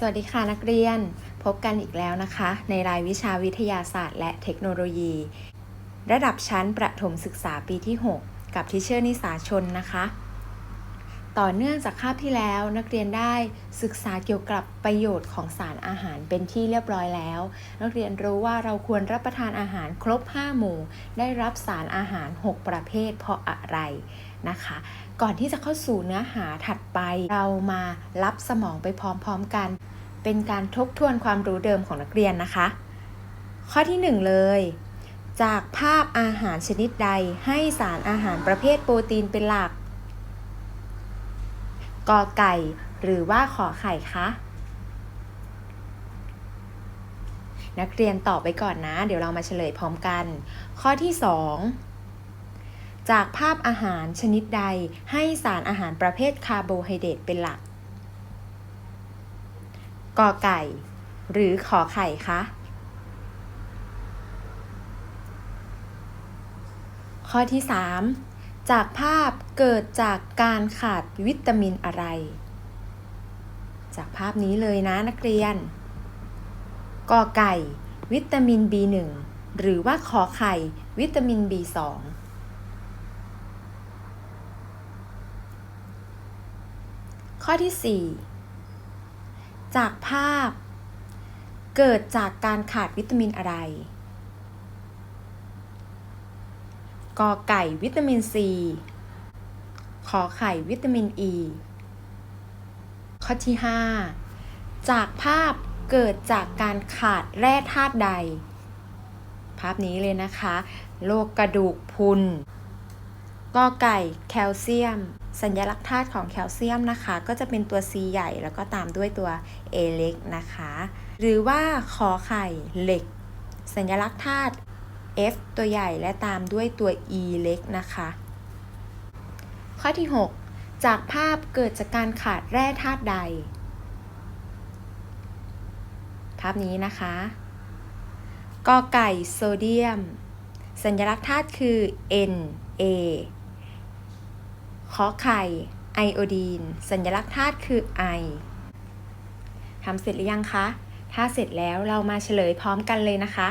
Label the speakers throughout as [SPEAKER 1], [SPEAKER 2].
[SPEAKER 1] สวัสดีค่ะนักเรียนพบกันอีกแล้วนะคะ ในรายวิชาวิทยาศาสตร์ และเทคโนโลยี ระดับชั้นประถมศึกษาปีที่ 6 กับทิเชอร์นิสาชนนะคะ ต่อเนื่องจากคาบที่แล้วนักเรียนได้ศึกษาเกี่ยวกับประโยชน์ของสารอาหารเป็นที่เรียบร้อยแล้ว นักเรียนรู้ว่าเราควรรับประทานอาหารครบ 5 หมู่ ได้รับสารอาหาร 6 ประเภทเพราะอะไรนะคะ ก่อนที่จะเข้าสู่เนื้อหาถัดไปเรามารับสมองไปพร้อมๆกัน เป็นการทบทวนความรู้เดิมของนักเรียนนะคะ ข้อที่ 1 เลยจากภาพอาหารชนิดใดให้สารอาหารประเภทโปรตีนเป็นหลัก กอไก่ หรือว่าขอไข่คะนักเรียนตอบไปก่อนนะ เดี๋ยวเรามาเฉลยพร้อมกัน ข้อที่ 2 จากภาพอาหารชนิดใดให้สารอาหารประเภทคาร์โบไฮเดรตเป็นหลัก กอไก่ หรือขอไข่คะ ข้อที่ 3 จากภาพเกิดจากการขาดวิตามินอะไร จากภาพนี้เลยนะนักเรียนกอไก่ วิตามิน B1 หรือว่าขอไข่ วิตามิน B2 ข้อที่ 4 จากภาพ เกิดจากการขาดวิตามินอะไร กอไก่วิตามิน C ขอไข่วิตามิน E ข้อที่ 5 จากภาพเกิดจากการขาดแร่ธาตุใด ภาพนี้เลยนะคะโรคกระดูกพุนกอไก่แคลเซียม สัญลักษณ์ธาตุของแคลเซียมนะคะ ก็จะเป็นตัว C ใหญ่แล้วก็ตามด้วยตัว A เล็กนะคะ หรือว่าขอไข่เหล็ก สัญลักษณ์ธาตุ F ตัวใหญ่และตามด้วยตัว E เล็กนะคะ ข้อที่ 6 จากภาพเกิดจากการขาดแร่ธาตุใด ภาพนี้นะคะกอไก่โซเดียม สัญลักษณ์ธาตุคือ Na ขอไข่ไอโอดีน สัญลักษณ์ธาตุคือ I ทำเสร็จหรือยังคะ ถ้าเสร็จแล้วเรามาเฉลยพร้อมกันเลยนะคะ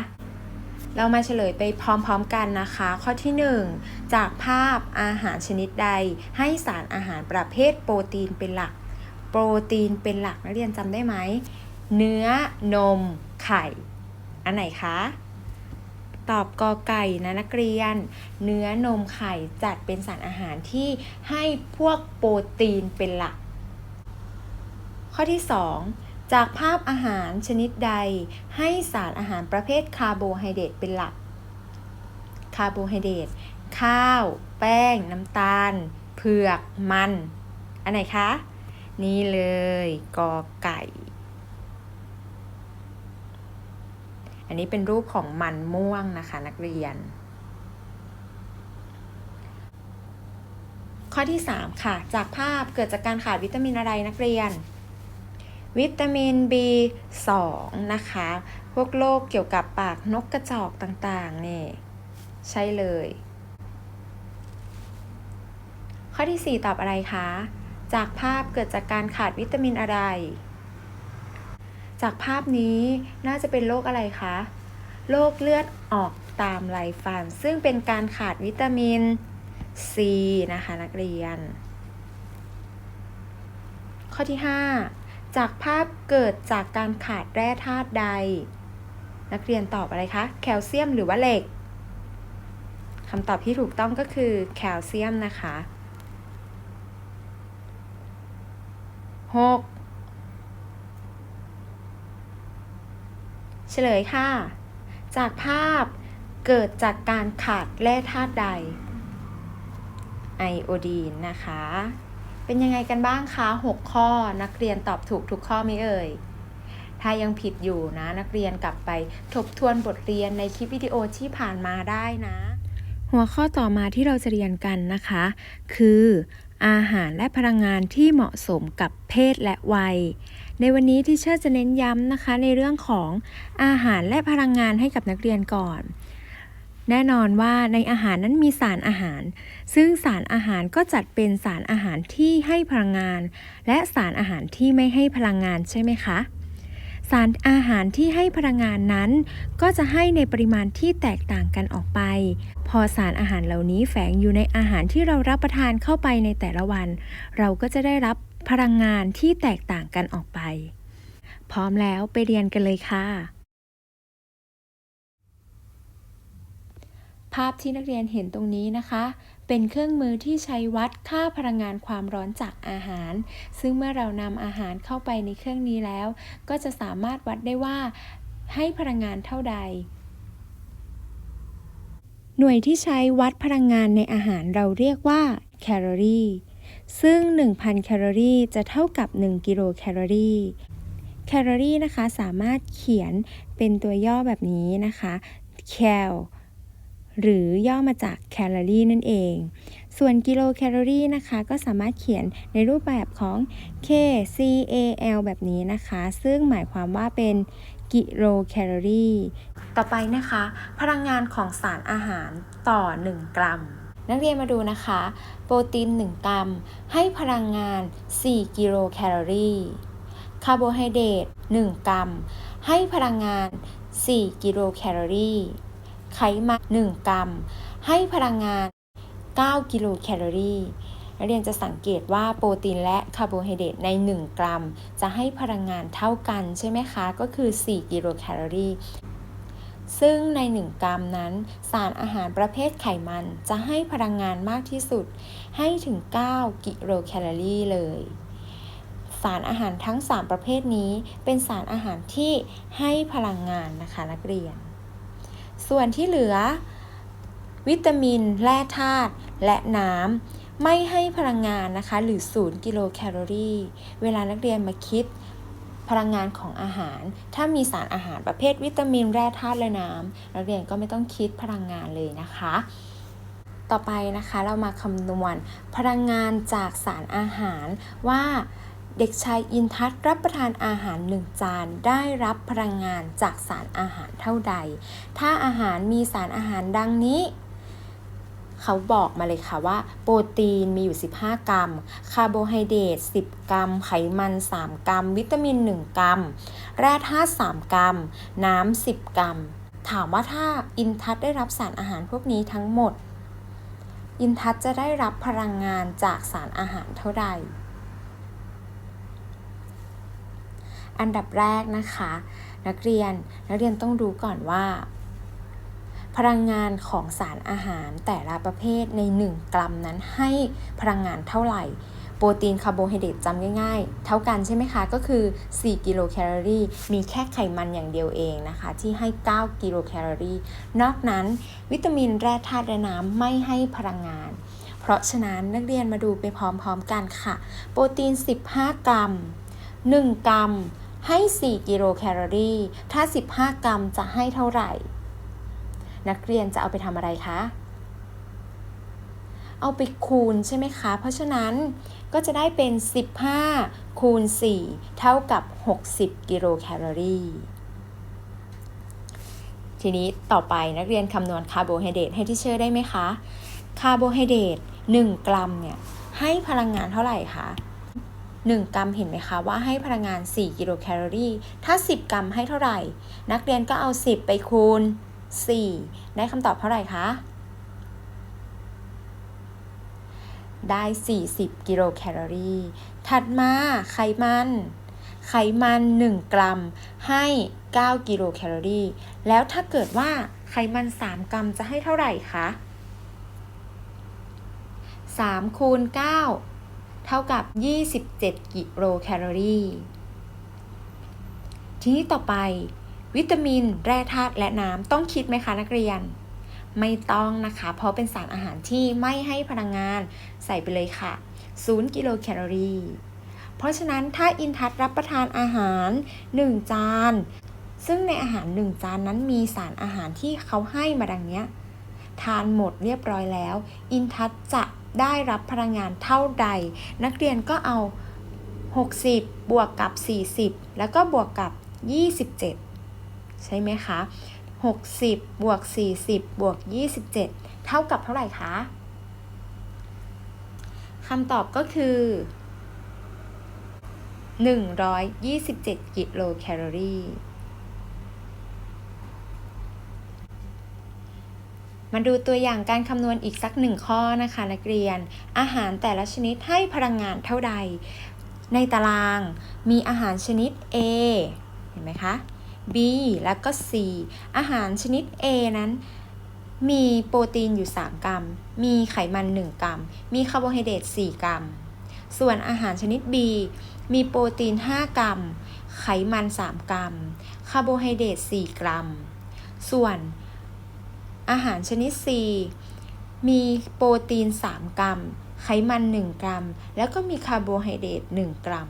[SPEAKER 1] เรามาเฉลยไปพร้อมๆกันนะคะ ข้อที่ 1 จากภาพอาหารชนิดใด ให้สารอาหารประเภทโปรตีนเป็นหลัก โปรตีนเป็นหลักนักเรียนจำได้ไหม เนื้อนม ไข่ อันไหนคะ ตอบกอไก่นะนักเรียน เนื้อนมไข่จัดเป็นสารอาหารที่ให้พวกโปรตีนเป็นหลัก ข้อที่ 2 จากภาพอาหารชนิดใด ให้สารอาหารประเภทคาร์โบไฮเดรตเป็นหลัก คาร์โบไฮเดรตข้าว แป้ง น้ำตาล เผือก มัน อันไหนคะ นี่เลยกอไก่ อันนี้เป็นรูปของมันม่วงนะคะนักเรียน ข้อที่ 3 ค่ะ จากภาพเกิดจากการขาดวิตามินอะไรนักเรียน วิตามิน B2 นะคะ พวกโรคเกี่ยวกับปากนกกระจอกต่างๆ นี่ ใช่เลย ข้อที่ 4 ตอบอะไรคะ จากภาพเกิดจากการขาดวิตามินอะไร จากภาพนี้น่าจะเป็นโรคอะไรคะ โรคเลือดออกตามไหลฟัน ซึ่งเป็นการขาดวิตามิน C นะคะนักเรียน ข้อที่ 5 จากภาพเกิดจากการขาดแร่ธาตุใด นักเรียนตอบอะไรคะ แคลเซียมหรือว่าเหล็กคำตอบที่ถูกต้องก็คือแคลเซียมนะคะ 6. เฉลยค่ะ จากภาพเกิดจากการขาดแร่ธาตุใดไอโอดีนนะคะ เป็นยังไงกันบ้างคะ 6 ข้อนักเรียนตอบถูกทุกข้อไหมเอ่ย ถ้ายังผิดอยู่นะ นักเรียนกลับไปทบทวนบทเรียนในคลิปวิดีโอที่ผ่านมาได้นะ หัวข้อต่อมาที่เราจะเรียนกันนะคะ คือ อาหารและพลังงานที่เหมาะสมกับเพศและวัย ในวันนี้ที่เชื่อจะเน้นย้ำนะคะในเรื่องของอาหารและพลังงานให้กับนักเรียนก่อน แน่นอนว่าในอาหารนั้นมีสารอาหาร ซึ่งสารอาหารก็จัดเป็นสารอาหารที่ให้พลังงาน และสารอาหารที่ไม่ให้พลังงานใช่ไหมคะ สารอาหารที่ให้พลังงานนั้น ก็จะให้ในปริมาณที่แตกต่างกันออกไป พอสารอาหารเหล่านี้แฝงอยู่ในอาหารที่เรารับประทานเข้าไปในแต่ละวัน เราก็จะได้รับพลังงานที่แตกต่างกันออกไป พร้อมแล้วไปเรียนกันเลยค่ะ ภาพที่นักเรียนเห็นตรงนี้นะคะ เป็นเครื่องมือที่ใช้วัดค่าพลังงานความร้อนจากอาหาร ซึ่งเมื่อเรานำอาหารเข้าไปในเครื่องนี้แล้ว ก็จะสามารถวัดได้ว่าให้พลังงานเท่าใด หน่วยที่ใช้วัดพลังงานในอาหารเราเรียกว่าแคลอรี่ ซึ่ง 1,000 แคลอรี่จะเท่ากับ 1 กิโลแคลอรี่แคลอรี่นะคะสามารถเขียนเป็นตัวย่อแบบนี้นะคะแคล หรือย่อมาจากแคลอรี่นั่นเอง ส่วนกิโลแคลอรี่นะคะ ก็สามารถเขียนในรูปแบบของ K C A L แบบนี้นะคะ ซึ่งหมายความว่าเป็นกิโลแคลอรี่ ต่อไปนะคะ พลังงานของสารอาหารต่อ 1 กรัม นักเรียนมาดูนะคะ โปรตีน 1 กรัม ให้พลังงาน 4 กิโลแคลอรี่คาร์โบไฮเดรต1 กรัม ให้พลังงาน 4 กิโลแคลอรี่ ไขมัน1 กรัม ให้พลังงาน 9 กิโลแคลอรี่นักเรียนจะสังเกตว่าโปรตีนและคาร์โบไฮเดรตใน 1 กรัม จะให้พลังงานเท่ากันใช่ไหมคะ ก็คือ 4 กิโลแคลอรี่ ซึ่งใน 1 กรัมนั้น สารอาหารประเภทไขมันจะให้พลังงานมากที่สุด ให้ถึง 9 กิโลแคลอรี่เลย สารอาหารทั้ง 3 ประเภทนี้เป็นสารอาหารที่ให้พลังงานนะคะนักเรียน ส่วนที่เหลือ วิตามิน แร่ธาตุและน้ำไม่ให้พลังงานนะคะ หรือ 0 กิโลแคลอรี่ เวลานักเรียนมาคิดพลังงานของอาหาร ถ้ามีสารอาหารประเภทวิตามินแร่ธาตุและน้ำนักเรียนก็ไม่ต้องคิดพลังงานเลยนะคะ ต่อไปนะคะเรามาคำนวณพลังงานจากสารอาหารว่า เด็กชายอินทัศน์รับประทานอาหารหนึ่งจาน ได้รับพลังงานจากสารอาหารเท่าใด ถ้าอาหารมีสารอาหารดังนี้ เขาบอกมาเลยค่ะว่า โปรตีนมีอยู่ 15 กรัม คาร์โบไฮเดรต10 กรัม ไขมัน 3 กรัม วิตามิน 1 กรัม แร่ธาตุ3กรัม น้ำ 10 กรัม ถามว่าถ้าอินทัศน์ได้รับสารอาหารพวกนี้ทั้งหมด อินทัศน์จะได้รับพลังงานจากสารอาหารเท่าใด อันดับแรกนะคะ นักเรียนนักเรียนต้องรู้ก่อนว่า พลังงานของสารอาหารแต่ละประเภทใน 1 กรัมนั้นให้พลังงานเท่าไหร่ โปรตีนคาร์โบไฮเดรตจำง่ายๆ เท่ากันใช่ไหมคะ ก็คือ 4 กิโลแคลอรี่ มีแค่ไขมันอย่างเดียวเองนะคะ ที่ให้ 9 กิโลแคลอรี่ นอกนั้น วิตามินแร่ธาตุและน้ำไม่ให้พลังงานเพราะฉะนั้นนักเรียนมาดูไปพร้อมๆกันค่ะ โปรตีน 15 กรัม 1 กรัม ให้ 4 กิโลแคลอรี่ ถ้า 15 กรัมจะให้เท่าไหร่ นักเรียนจะเอาไปทำอะไรคะ เอาไปคูณใช่ไหมคะ เพราะฉะนั้นก็จะได้เป็น 15 คูณ 4 เท่ากับ 60 กิโลแคลอรี่ทีนี้ต่อไปนักเรียนคำนวณคาร์โบไฮเดรตให้ที่เชื่อได้ไหมคะ คาร์โบไฮเดรต1กรัมเนี่ยให้พลังงานเท่าไหร่คะ 1 กรัมเห็นไหมคะว่าให้พลังงาน 4 กิโลแคลอรี่ ถ้า 10 กรัมให้เท่าไหร่ นักเรียนก็เอา 10 ไปคูณ 4 ได้คำตอบเท่าไหร่คะ ได้ 40 กิโลแคลอรี่ ถัดมาไขมัน ไขมัน 1 กรัมให้ 9 กิโลแคลอรี่ แล้วถ้าเกิดว่าไขมัน 3 กรัมจะให้เท่าไหร่คะ3คูณ9 เท่ากับ 27 กิโลแคลอรี่ ทีนี้ต่อไป วิตามิน แร่ธาตุและน้ำต้องคิดไหมคะนักเรียน ไม่ต้องนะคะ เพราะเป็นสารอาหารที่ไม่ให้พลังงานใส่ไปเลยค่ะ 0 กิโลแคลอรี่เพราะฉะนั้นถ้าอินทัศรับประทานอาหาร 1 จาน ซึ่งในอาหาร 1 จานนั้นมีสารอาหารที่เขาให้มาดังเนี้ยทานหมดเรียบร้อยแล้ว อินทัศจะ ได้รับพลังงานเท่าใด นักเรียนก็เอา 60 บวกกับ 40 แล้วก็บวกกับ 27 ใช่ไหมคะ 60 บวก 40 บวก 27 เท่ากับเท่าไหร่คะคำตอบก็คือ 127 กิโลแคลอรี่ มาดูตัวอย่างการคำนวณอีกสักหนึ่งข้อนะคะนักเรียน อาหารแต่ละชนิดให้พลังงานเท่าใด ในตารางมีอาหารชนิด A เห็นไหมคะ B แล้วก็ C อาหารชนิด A นั้น มีโปรตีนอยู่ 3 กรัม มีไขมัน 1 กรัม มีคาร์โบไฮเดรต4 กรัม ส่วนอาหารชนิด B มีโปรตีน 5 กรัม ไขมัน 3 กรัม คาร์โบไฮเดรต4 กรัม ส่วน อาหารชนิด C มีโปรตีน 3 กรัม ไขมัน 1 กรัม แล้วก็มีคาร์โบไฮเดรต1 กรัม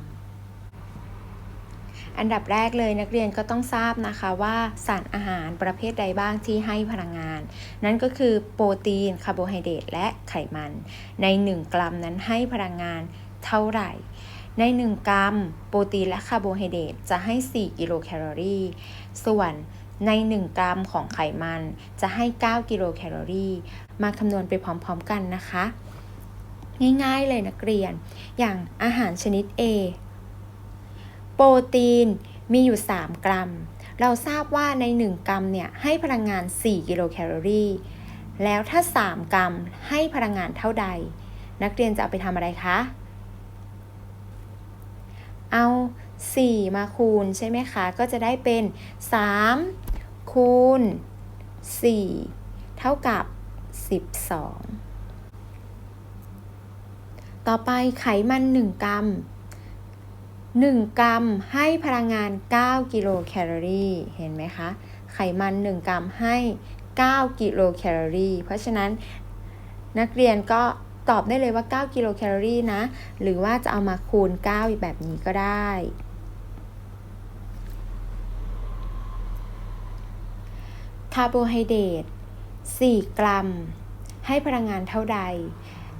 [SPEAKER 1] อันดับแรกเลยนักเรียนก็ต้องทราบนะคะว่าสารอาหารประเภทใดบ้างที่ให้พลังงาน นั่นก็คือโปรตีนคาร์โบไฮเดรตและไขมัน ใน 1 กรัมนั้นให้พลังงานเท่าไหร่ใน 1 กรัม โปรตีนและคาร์โบไฮเดรตจะให้ 4 กิโลแคลอรี่ ส่วน ใน 1 กรัมของไขมันจะให้ 9 กิโลแคลอรี่ มาคำนวณไปพร้อมๆกันนะคะ ง่ายๆเลยนักเรียน อย่างอาหารชนิด A โปรตีนมีอยู่ 3 กรัม เราทราบว่าใน 1 กรัมเนี่ยให้พลังงาน 4 กิโลแคลอรี่ แล้วถ้า 3 กรัมให้พลังงานเท่าใด นักเรียนจะเอาไปทำอะไรคะ เอา 4 มาคูณใช่ไหมคะ ก็จะได้เป็น 3 คูณ 4 เท่ากับ 12 ต่อไปไขมัน 1 กรัม 1 กรัมให้พลังงาน 9 กิโลแคลอรี่ เห็นไหมคะ ไขมัน 1 กรัมให้ 9 กิโลแคลอรี่ เพราะฉะนั้นนักเรียนก็ตอบได้เลยว่า 9 กิโลแคลอรี่นะ หรือว่าจะเอามาคูณ 9 แบบนี้ก็ได้าร์โบไฮเดรต4 กรัม ให้พลังงานเท่าใด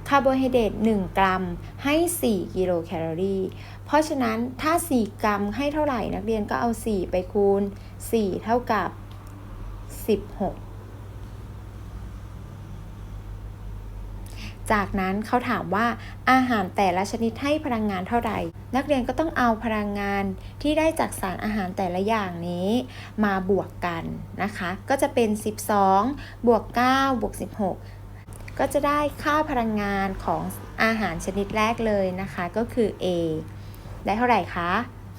[SPEAKER 1] คาร์โบไฮเดรต1 กรัม ให้ 4 กิโลแคลอรี่ เพราะฉะนั้นถ้า 4 กรัมให้เท่าไหร่นักเรียนก็เอา 4 ไปคูณ 4 เท่ากับ 16 จากนั้นเขาถามว่าอาหารแต่ละชนิดให้พลังงานเท่าใดนักเรียนก็ต้องเอาพลังงานที่ได้จากสารอาหารแต่ละอย่างนี้ มาบวกกันนะคะ ก็จะเป็น 12 บวก 9 บวก 16 ก็จะได้ค่าพลังงานของอาหารชนิดแรกเลยนะคะ ก็คือ A ได้เท่าไหร่คะ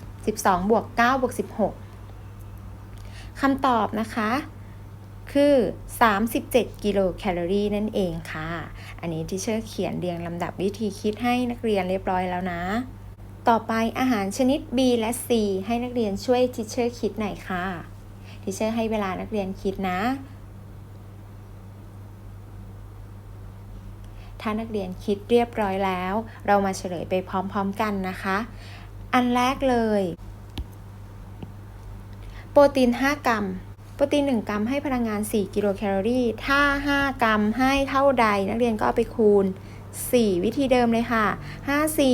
[SPEAKER 1] 12 บวก 9 บวก 16คำตอบนะคะ คือ 37 กิโลแคลอรี่นั่นเองค่ะ อันนี้ที่เชอร์เขียนเรียงลำดับวิธีคิดให้นักเรียนเรียบร้อยแล้วนะ ต่อไปอาหารชนิด B และ C ให้นักเรียนช่วยทิเชอร์คิดหน่อยค่ะทิเชอร์ให้เวลานักเรียนคิดนะ ถ้านักเรียนคิดเรียบร้อยแล้ว เรามาเฉลยไปพร้อมๆกันนะคะ อันแรกเลย โปรตีน 5 กรัม โปรตีน 1 กรัมให้พลังงาน 4 กิโลแคลอรี่ ถ้า 5 กรัมให้เท่าใด นักเรียนก็เอาไปคูณ 4 วิธีเดิมเลยค่ะ 5 4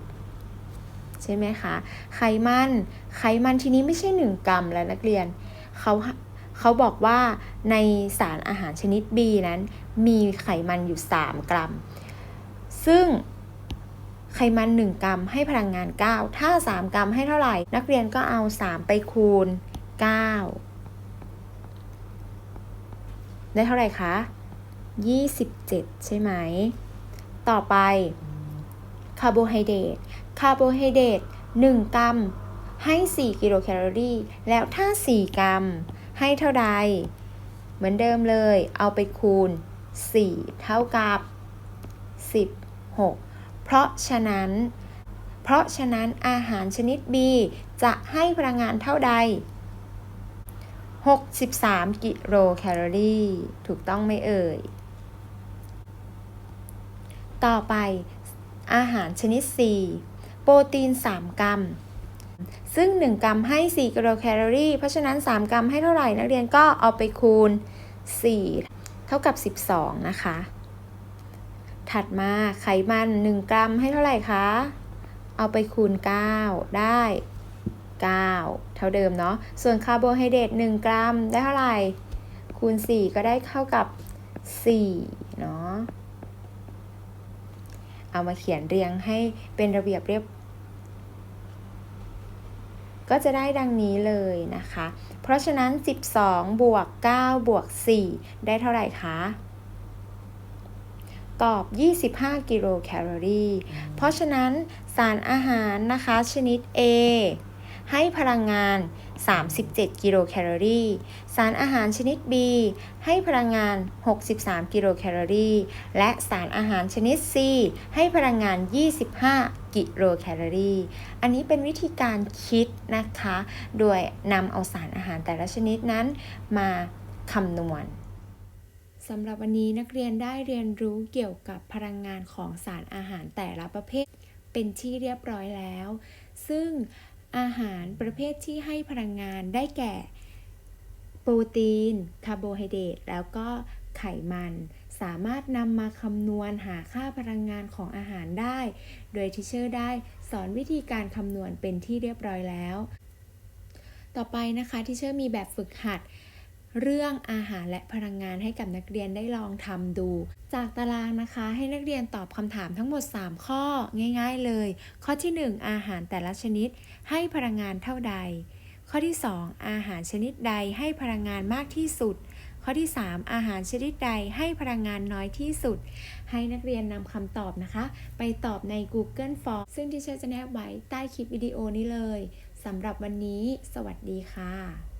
[SPEAKER 1] 20 ใช่ไหมคะ ไขมัน ไขมันทีนี้ไม่ใช่ 1 กรัมแล้วนักเรียน เขาเขาบอกว่าในสารอาหารชนิด B นั้น มีไขมันอยู่ 3 กรัม ซึ่งไขมัน 1 กรัมให้พลังงาน 9 ถ้า 3 กรัมให้เท่าไหร่ นักเรียนก็เอา 3 ไปคูณ 9 ได้เท่าไหร่คะ27ใช่ไหม ต่อไปคาร์โบไฮเดรตคาร์โบไฮเดรต1กรัมให้ 4 กิโลแคลอรี่ แล้วถ้า 4 กรัม ให้เท่าใด เหมือนเดิมเลย เอาไปคูณ 4 เท่ากับ 16 เพราะฉะนั้น เพราะฉะนั้นอาหารชนิด B จะให้พลังงานเท่าใด 63 กิโลแคลอรี่ ถูกต้องไหมเอ่ย ต่อไปอาหารชนิด C โปรตีน 3 กรัม ซึ่ง 1 กรัมให้ 4 กิโลแคลอรี่ เพราะฉะนั้น 3 กรัมให้เท่าไหร่ นักเรียนก็เอาไปคูณ 4 เท่ากับ 12 นะคะ ถัดมาไขมัน 1 กรัมให้เท่าไหร่คะ เอาไปคูณ 9 ได้ 9 เท่าเดิมเนาะ ส่วนคาร์โบไฮเดรต1กรัมได้เท่าไหร่ คูณ 4 ก็ได้เท่ากับ4เนาะ เอามาเขียนเรียงให้เป็นระเบียบเรียบ ก็จะได้ดังนี้เลยนะคะ เพราะฉะนั้น 12 บวก 9 บวก 4 ได้เท่าไหร่คะตอบ 25 กิโลแคลอรี่ เพราะฉะนั้นสารอาหารนะคะชนิด A ให้พลังงาน 37 กิโลแคลอรี่ สารอาหารชนิด B ให้พลังงาน 63 กิโลแคลอรี่ และสารอาหารชนิด C ให้พลังงาน 25 กิโลแคลอรี่ อันนี้เป็นวิธีการคิดนะคะ โดยนำเอาสารอาหารแต่ละชนิดนั้นมาคำนวณสำหรับวันนี้นักเรียนได้เรียนรู้เกี่ยวกับพลังงานของสารอาหารแต่ละประเภท เป็นที่เรียบร้อยแล้ว ซึ่ง อาหารประเภทที่ให้พลังงานได้แก่ โปรตีน คาร์โบไฮเดรต แล้วก็ไขมัน สามารถนำมาคำนวณหาค่าพลังงานของอาหารได้ โดยทิเชอร์ได้สอนวิธีการคำนวณเป็นที่เรียบร้อยแล้ว ต่อไปนะคะทิเชอร์มีแบบฝึกหัด เรื่องอาหารและพลังงานให้กับนักเรียนได้ลองทำดู จากตารางนะคะ ให้นักเรียนตอบคำถามทั้งหมด 3 ข้อง่าย ๆ เลย ข้อที่ 1 อาหารแต่ละชนิดให้พลังงานเท่าใด ข้อที่ 2 อาหารชนิดใดให้พลังงานมากที่สุด ข้อที่ 3 อาหารชนิดใดให้พลังงานน้อยที่สุด ให้นักเรียนนำคำตอบนะคะ ไปตอบใน Google Form ซึ่งที่เชอจะแนบไว้ใต้คลิปวิดีโอนี้เลยสำหรับวันนี้ สวัสดีค่ะ